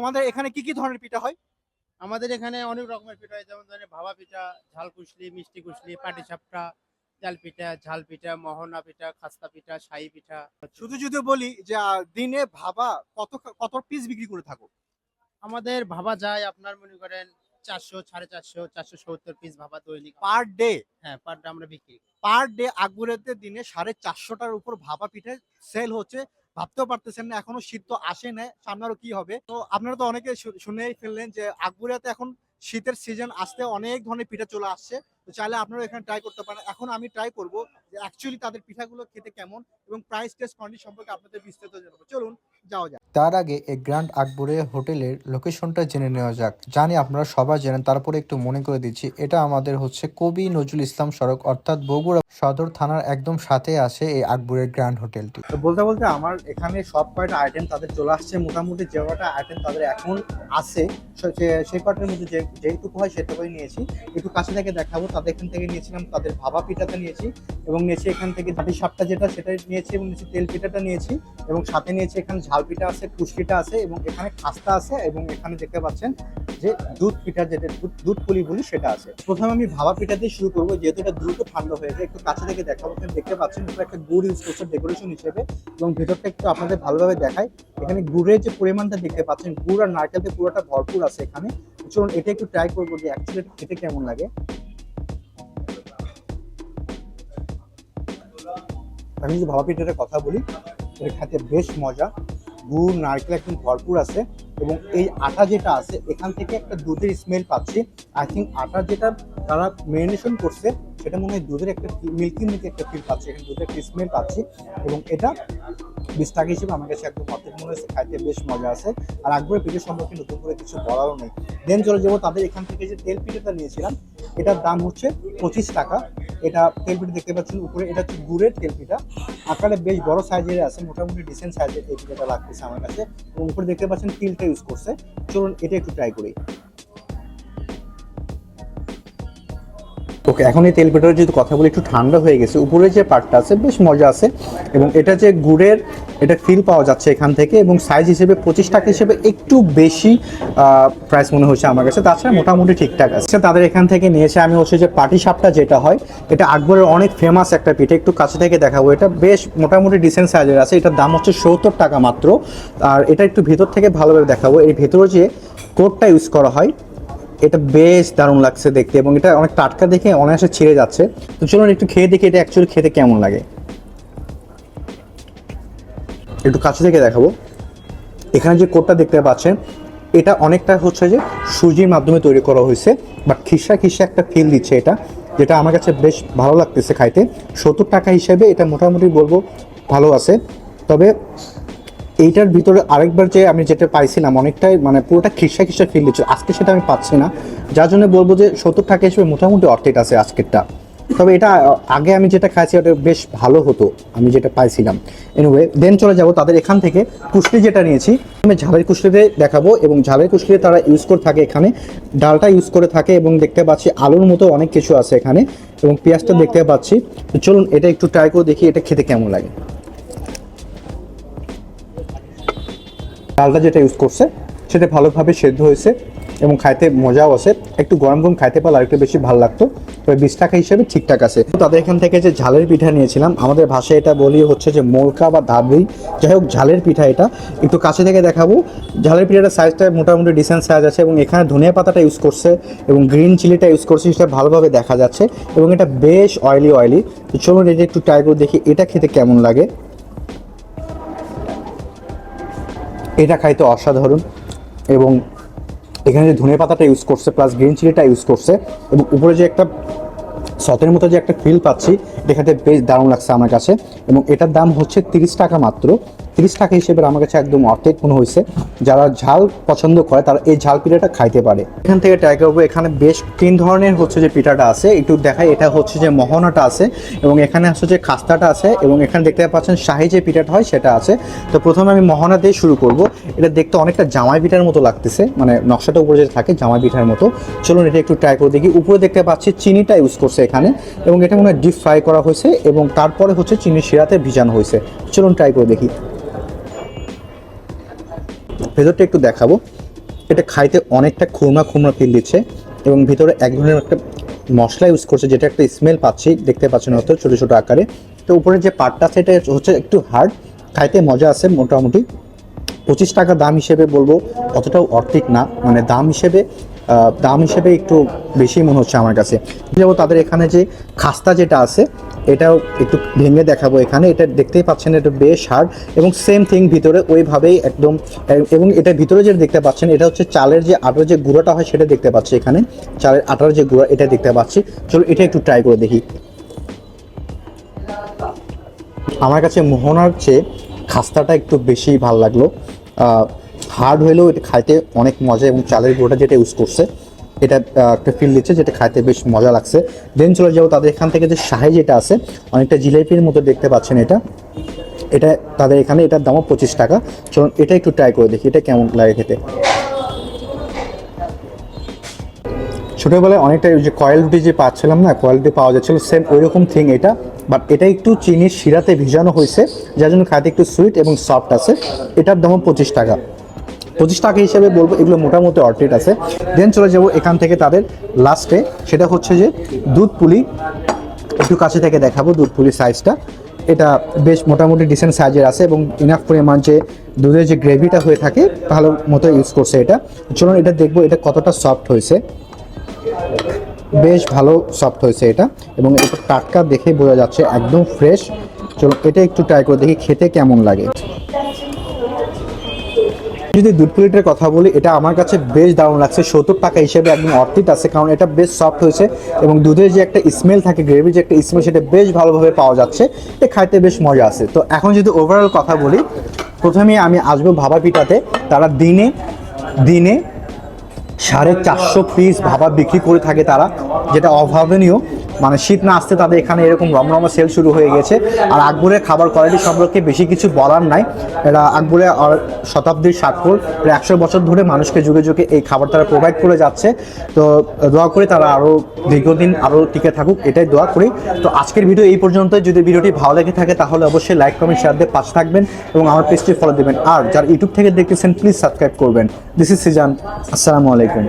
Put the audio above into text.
তোমাদের এখানে কি কি ধরনের পিঠা হয়? আমাদের এখানে অনেক রকমের পিঠা হয় যেমন ধরেন ভাবা পিঠা ঝাল কুশলি মিষ্টি কুশলি পাটি সাপটা জাল পিঠা ঝাল পিঠা মহনা পিঠা খাস্তা পিঠা শাহী পিঠা। শুধু যদি বলি যে দিনে ভাবা কত কত পিস বিক্রি করে থাকো? আমাদের ভাবা যায় আপনার মনে করেন চারশো সাড়ে চারশো চারশো সত্তর পিস ভাবা দৈনিক পার ডে হ্যাঁ পার ডে আমরা বিক্রি পার ডে আকবরেতে দিনে সাড়ে চারশোটার উপর ভাপা পিঠে সেল হচ্ছে ভাবতেও পারতেছেন না, এখনও শীত তো আসে না সামনে আরও কি হবে? তো আপনারা তো অনেকে শুনেই ফেললেন যে আকবরিয়াতে এখন শীতের সিজন আসতে অনেক ধরনের পিঠা চলে আসছে, তো চাইলে আপনারা এখানে ট্রাই করতে পারেন। এখন আমি ট্রাই করব যে অ্যাকচুয়ালি তাদের পিঠাগুলো খেতে কেমন এবং প্রাইস টেস্ট কন্ডিশন সম্পর্কে আপনাদের বিস্তারিত জানাব। চলুন যাওয়া যাক। তার আগে এই গ্র্যান্ড আকবরিয়া হোটেলের লোকেশনটা জেনে নেওয়া যাক। জানি আপনারা সবাই জানেন তারপরে একটু মনে করে দিচ্ছি এটা আমাদের হচ্ছে কবি নজরুল ইসলাম সড়ক অর্থাৎ বগুড়া সদর থানার একদম সাথে আছে এই আকবরের গ্র্যান্ড হোটেলটি। তো বলতে বলতে আমার এখানে সব কয়টা আইটেম তাদের চলে আসছে মোটামুটি যে কয়টা আইটেম তাদের এখন আছে সেই কয়টার মধ্যে যে যেটুকু হয় সেটুকুই নিয়েছি। একটু কাছে থেকে দেখাবো তাদের এখান থেকে নিয়েছিলাম তাদের ভাবা পিঠাটা নিয়েছি এবং নিয়েছি এখান থেকে দাঁটি সাপটা যেটা সেটা নিয়েছি এবং নিয়েছি তেল পিঠাটা নিয়েছি এবং সাথে নিয়েছি এখানে ঝাল পিঠা আছে পুষ্টিটা আছে এবং এখানে খাস্তা আছে এবং এখানে দেখতে পাচ্ছেন যে দুধ পিঠা যেটা দুধ পুলি বলি সেটা আছে। প্রথমে আমি ভাবা পিঠা দিয়ে শুরু করব, যেহেতু এটা দ্রুত ঠান্ডা হয়ে যায়, একটু কাছে থেকে দেখাবো। এখানে দেখতে পাচ্ছেন এটা একটা গুড় ইউজ করছে ডেকোরেশন হিসেবে এবং ভেতরটা একটু আপনাদের ভালোভাবে দেখায় এখানে গুড়ের যে পরিমাণটা দেখতে পাচ্ছেন, গুড় আর নারকেল দিয়ে পুরোটা ভরপুর আছে এখানে। চলুন এটা একটু ট্রাই করব যে অ্যাকচুয়ালি খেতে কেমন লাগে। আমি যদি ভাবা পিঠাটার কথা বলি, এটা খেতে বেশ মজা। গুড়, নারকেল একদম ভরপুর আছে এবং এই আটা যেটা আছে, এখান থেকে একটা দুধের স্মেল পাচ্ছি। আই থিঙ্ক আটা যেটা তারা মেরিনেশন করছে, সেটা মনে হয় দুধের একটা মিল্কি মিল্কি একটা ফিল পাচ্ছি। এখানে দুধের একটা স্মেল পাচ্ছি এবং এটা বিশ টাকা হিসেবে আমার কাছে একদম অর্ধেক মনে হচ্ছে, খাইতে বেশ মজা আছে। আর আকবরের পিঠে সম্পর্কে নতুন করে কিছু বলারও নেই। দেন চলে যাব তাদের এখান থেকে যে তেল পিঠেটা নিয়েছিলাম এটার দাম হচ্ছে পঁচিশ টাকা। এটা তেল পিঠে দেখতে পাচ্ছেন, উপরে এটা হচ্ছে গুড়ের তেল পিঠা আকারে বেশ বড় সাইজের আছে মোটামুটি ডিসেন্ট সাইজের তেল পিঠাটা লাগতেছে আমার কাছে। এবং উপরে দেখতে পাচ্ছেন তিলটা ইউজ করছে। চলুন এটা একটু ট্রাই করি। ওকে এখন এই তেল পিঠার যদি কথা বলি একটু ঠান্ডা হয়ে গেছে, উপরে যে পার্টটা আছে, বেশ মজা আছে। এবং এটা যে গুড়ের, এটা ফিল পাওয়া যাচ্ছে এখান থেকে এবং সাইজ হিসেবে, পঁচিশ টাকা হিসেবে একটু বেশি প্রাইস মনে হচ্ছে আমার কাছে। তাছাড়া মোটামুটি ঠিকঠাক আছে। তাদের এখান থেকে নিয়েছে আমি হচ্ছে যে পাটি সাপটা যেটা হয়, এটা আকবরের অনেক ফেমাস একটা পিঠে। একটু কাছে থেকে দেখাবো এটা। বেশ মোটামুটি ডিসেন্ট সাইজের আছে। এটার দাম হচ্ছে সত্তর টাকা মাত্র। আর এটা একটু ভিতর থেকে ভালোভাবে দেখাবো। এই ভেতরে যে কোটটা ইউজ করা হয় এটা বেশ দারুণ লাগছে দেখতে এবং এটা অনেক টাটকা দেখে অনায়াসে ছিঁড়ে যাচ্ছে। তো চলুন একটু খেয়ে দেখি এটা অ্যাকচুয়ালি খেতে কেমন লাগে। একটু কাছে থেকে দেখাবো। এখানে যে কোটটা দেখতে পাচ্ছেন, এটা অনেকটা হচ্ছে যে সুজির মাধ্যমে তৈরি করা হয়েছে বাট খিসা খিসা একটা ফিল দিচ্ছে এটা, যেটা আমার কাছে বেশ ভালো লাগতেছে খাইতে। সত্তর টাকা হিসেবে এটা মোটামুটি বলব ভালো আছে, তবে এইটার ভিতরে আরেকবার যে আমি যেটা পাইছিলাম, অনেকটাই মানে পুরোটা খিসা খিসা ফিল দিচ্ছে। আজকে সেটা আমি পাচ্ছি না। যার জন্য বলব যে সত্তর টাকা হিসেবে মোটামুটি অর্থেট আছে আজকেরটা। তবে এটা, আগে আমি যেটা খাইছি ওটা বেশ ভালো হতো, আমি যেটা পাইছিলাম। এনিওয়ে দেন চলে যাব তাদের এখান থেকে। কুশলি যেটা নিয়েছি, আমি ঝালের কুশলিতে দেখাবো এবং ঝালের কুশলিতে তারা ইউজ করে থাকে এখানে। ডালটা ইউজ করে থাকে এবং দেখতে পাচ্ছি আলুর মতো অনেক কিছু আছে এখানে এবং পেঁয়াজটা দেখতে পাচ্ছি। চলুন এটা একটু ট্রাই করে দেখি এটা খেতে কেমন লাগে। ডালটা যেটা ইউজ করছে, সেটা ভালোভাবে সেদ্ধ হয়েছে এবং খাইতে মজাও আছে। একটু গরম গরম খাইতে পারলে আরেকটু বেশি ভালো লাগতো। তবে বিশ টাকা হিসেবে ঠিকঠাক আছে। তো তাদের এখান থেকে যে ঝালের পিঠা নিয়েছিলাম, আমাদের ভাষায় এটা বলি হচ্ছে যে মোলকা বা দাবি যাই হোক, ঝালের পিঠা এটা। একটু কাছে থেকে দেখাবো। ঝালের পিঠাটার সাইজটা মোটামুটি ডিসেন্ট সাইজ আছে এবং এখানে ধনিয়া পাতাটা ইউজ করছে এবং গ্রিন চিলিটা ইউজ করছে, সেটা ভালোভাবে দেখা যাচ্ছে এবং এটা বেশ অয়েলি অয়েলি চলুন এটা একটু ট্রাই করে দেখি, এটা খেতে কেমন লাগে। এটা খাইতে অসাধারণ এবং এখানে যে ধনে পাতাটা ইউজ করছে প্লাস গ্রিন চিলিটা ইউজ করছে এবং উপরে যে একটা সতের মতো যে একটা ফিল পাচ্ছি এটা খেতে বেশ দারুণ লাগছে আমার কাছে। এবং এটার দাম হচ্ছে তিরিশ টাকা মাত্র। তিরিশ টাকা হিসেবে আমার কাছে একদম অর্ধেক মনে হয়েছে। যারা ঝাল পছন্দ করে, তারা এই ঝাল পিঠাটা খাইতে পারে। এখান থেকে ট্রাই করব, এখানে বেশ তিন ধরনের হচ্ছে যে পিঠাটা আছে। একটু দেখাই, এটা হচ্ছে যে মহনাটা আছে এবং এখানে হচ্ছে যে খাস্তাটা আছে এবং এখানে দেখতে পাচ্ছেন শাহি যে পিঠাটা হয়, সেটা আছে। তো প্রথমে আমি মহনা দিয়ে শুরু করব। এটা দেখতে অনেকটা জামাই পিঠার মতো লাগতেছে মানে নকশাটা উপরে যে থাকে জামাই পিঠার মতো। চলুন এটা একটু ট্রাই করে দেখি। উপরে দেখতে পাচ্ছি চিনিটা ইউজ করছে এখানে এবং এটা মনে হয় ডিপ ফ্রাই করা হয়েছে এবং তারপরে হচ্ছে চিনি শিরাতে ভিজানো হয়েছে। চলুন ট্রাই করে দেখি। ভেতরটা একটু দেখাবো। এটা খাইতে অনেকটা খুরমা খুরমা ফিল দিচ্ছে এবং ভিতরে এক ধরনের একটা মশলা ইউজ করছে যেটা একটা স্মেল পাচ্ছি, দেখতে পাচ্ছেন হয়তো ছোটো ছোটো আকারে। তো উপরে যে পাটটা সেটা হচ্ছে একটু হার্ড খাইতে মজা আছে মোটামুটি। পঁচিশ টাকা দাম হিসেবে বলব, অতটাও অর্থিক না মানে দাম হিসেবে দাম হিসেবে একটু বেশি মনে হচ্ছে আমার কাছে। যাব তাদের এখানে যে খাস্তা যেটা আছে, এটাও একটু ভেঙে দেখাবো এখানে। এটা দেখতেই পাচ্ছেন, এটা বেশ হার্ড এবং সেম থিং ভিতরে ওইভাবেই একদম, এবং এটা ভিতরে যেটা দেখতে পাচ্ছেন, এটা হচ্ছে চালের যে আটার যে গুঁড়োটা হয় সেটা দেখতে পাচ্ছি এখানে। চালের আটার যে গুঁড়ো, এটা দেখতে পাচ্ছি। চলো এটা একটু ট্রাই করে দেখি। আমার কাছে মোহনার চেয়ে খাস্তাটা একটু বেশি ভালো লাগল। হার্ড হলেও এটা খাইতে অনেক মজা এবং চালের গুঁড়োটা যেটা ইউজ করছে, এটা একটা ফিল দিচ্ছে যেটা খাইতে বেশ মজা লাগছে। দেন চলে যাব তাদের এখান থেকে যে শাহি যেটা আছে, অনেকটা জিলেপির মতো দেখতে পাচ্ছেন এটা। এটা তাদের এখানে, এটার দামও পঁচিশ টাকা। চলুন এটা একটু ট্রাই করে দেখি, এটা কেমন লাগে খেতে। ছোটোবেলায় অনেকটা যে কয়েল রুটি যে পাচ্ছিলাম না, কয়েল রুটি পাওয়া যাচ্ছিল সেম ওই রকম থিং এটা বাট এটা একটু চিনির শিরাতে ভিজানো হয়েছে, যার জন্য খাইতে একটু সুইট এবং সফট আছে। এটার দামও পঁচিশ টাকা। পঁচিশ টাকা হিসেবে বলব, এগুলো মোটামুটি অর্ডেট আছে। দেন চলে যাব এখান থেকে তাদের লাস্টে সেটা হচ্ছে যে দুধ পুলি, একটু কাছে থেকে দেখাবো দুধ পুলির সাইজটা এটা বেশ মোটামুটি ডিসেন্ট সাইজের আছে এবং ইনাফ পরিমাণ যে দুধের যে গ্রেভিটা হয়ে থাকে, ভালো মতো ইউজ করছে এটা। চলুন এটা দেখব, এটা কতটা সফট হয়েছে। বেশ ভালো সফট হয়েছে এটা এবং এটা টাটকা দেখে বোঝা যাচ্ছে, একদম ফ্রেশ চলুন এটা একটু ট্রাই করে দেখি, খেতে কেমন লাগে। যদি দুধ প্লেটের কথা বলি, এটা আমার কাছে বেশ দারুণ লাগছে। সত্তর টাকা হিসেবে একদম অর্থিত আছে, কারণ এটা বেশ সফট হয়েছে এবং দুধের যে একটা স্মেল থাকে গ্রেভির যে একটা স্মেল সেটা বেশ ভালোভাবে পাওয়া যাচ্ছে। এটা খাইতে বেশ মজা আছে। তো এখন যদি ওভারঅল কথা বলি, প্রথমে আমি আসব ভাবা পিঠাতে। তারা দিনে দিনে সাড়ে চারশো পিস ভাবা বিক্রি করে থাকে তারা, যেটা অভাবনীয়। মানে শীত না আসতে তাদের এখানে এরকম রমরমা সেল শুরু হয়ে গেছে। আর আকবরের খাবার কোয়ালিটি সম্পর্কে বেশি কিছু বলার নাই। এরা আকবরে শতাব্দীর স্বাক্ষর প্রায় একশো বছর ধরে মানুষকে যুগে যুগে এই খাবার তারা প্রোভাইড করে যাচ্ছে। তো দোয়া করে তারা আরও দীর্ঘদিন আরও টিকে থাকুক, এটাই দোয়া করি। তো আজকের ভিডিও এই পর্যন্ত যদি ভিডিওটি ভালো লেগে থাকে তাহলে অবশ্যই লাইক কমেন্ট শেয়ার দিয়ে পাশে থাকবেন এবং আমার পেজটি ফলো দেবেন। আর যারা ইউটিউব থেকে দেখতেছেন প্লিজ সাবস্ক্রাইব করবেন। দিস ইজ সিজান আসসালামু আলাইকুম